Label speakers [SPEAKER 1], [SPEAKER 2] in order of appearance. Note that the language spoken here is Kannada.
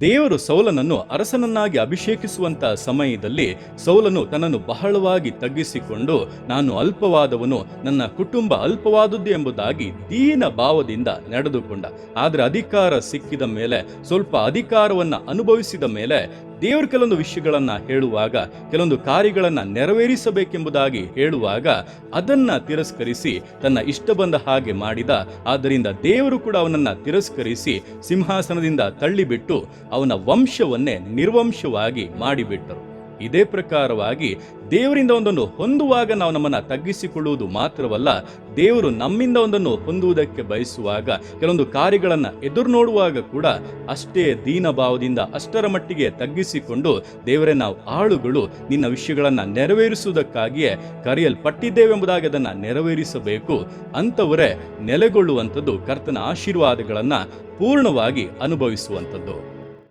[SPEAKER 1] ದೇವರು ಸೌಲನನ್ನು ಅರಸನನ್ನಾಗಿ ಅಭಿಷೇಕಿಸುವಂತ ಸಮಯದಲ್ಲಿ ಸೌಲನು ತನ್ನನ್ನು ಬಹಳವಾಗಿ ತಗ್ಗಿಸಿಕೊಂಡು, ನಾನು ಅಲ್ಪವಾದವನು, ನನ್ನ ಕುಟುಂಬ ಅಲ್ಪವಾದದ್ದು ಎಂಬುದಾಗಿ ದೀನ ಭಾವದಿಂದ ನಡೆದುಕೊಂಡ. ಆದರೆ ಅಧಿಕಾರ ಸಿಕ್ಕಿದ ಮೇಲೆ, ಸ್ವಲ್ಪ ಅಧಿಕಾರವನ್ನು ಅನುಭವಿಸಿದ ಮೇಲೆ ದೇವರು ಕೆಲವೊಂದು ವಿಷಯಗಳನ್ನು ಹೇಳುವಾಗ, ಕೆಲವೊಂದು ಕಾರ್ಯಗಳನ್ನು ನೆರವೇರಿಸಬೇಕೆಂಬುದಾಗಿ ಹೇಳುವಾಗ ಅದನ್ನು ತಿರಸ್ಕರಿಸಿ ತನ್ನ ಇಷ್ಟ ಬಂದ ಹಾಗೆ ಮಾಡಿದ, ಆದ್ದರಿಂದ ದೇವರು ಕೂಡ ಅವನನ್ನು ತಿರಸ್ಕರಿಸಿ ಸಿಂಹಾಸನದಿಂದ ತಳ್ಳಿಬಿಟ್ಟು ಅವನ ವಂಶವನ್ನೇ ನಿರ್ವಂಶವಾಗಿ ಮಾಡಿಬಿಟ್ಟರು. ಇದೇ ಪ್ರಕಾರವಾಗಿ ದೇವರಿಂದ ಒಂದನ್ನು ಹೊಂದುವಾಗ ನಾವು ನಮ್ಮನ್ನು ತಗ್ಗಿಸಿಕೊಳ್ಳುವುದು ಮಾತ್ರವಲ್ಲ, ದೇವರು ನಮ್ಮಿಂದ ಒಂದನ್ನು ಹೊಂದುವುದಕ್ಕೆ ಬಯಸುವಾಗ ಕೆಲವೊಂದು ಕಾರ್ಯಗಳನ್ನು ಎದುರು ನೋಡುವಾಗ ಕೂಡ ಅಷ್ಟೇ ದೀನಭಾವದಿಂದ ಅಷ್ಟರ ಮಟ್ಟಿಗೆ ತಗ್ಗಿಸಿಕೊಂಡು ದೇವರೇ ನಾವು ಆಳುಗಳು, ನಿನ್ನ ವಿಷಯಗಳನ್ನು ನೆರವೇರಿಸುವುದಕ್ಕಾಗಿಯೇ ಕರೆಯಲ್ಪಟ್ಟಿದ್ದೇವೆಂಬುದಾಗಿ ಅದನ್ನು ನೆರವೇರಿಸಬೇಕು. ಅಂತವರೇ ನೆಲೆಗೊಳ್ಳುವಂಥದ್ದು ಕರ್ತನ ಆಶೀರ್ವಾದಗಳನ್ನು ಪೂರ್ಣವಾಗಿ ಅನುಭವಿಸುವಂಥದ್ದು.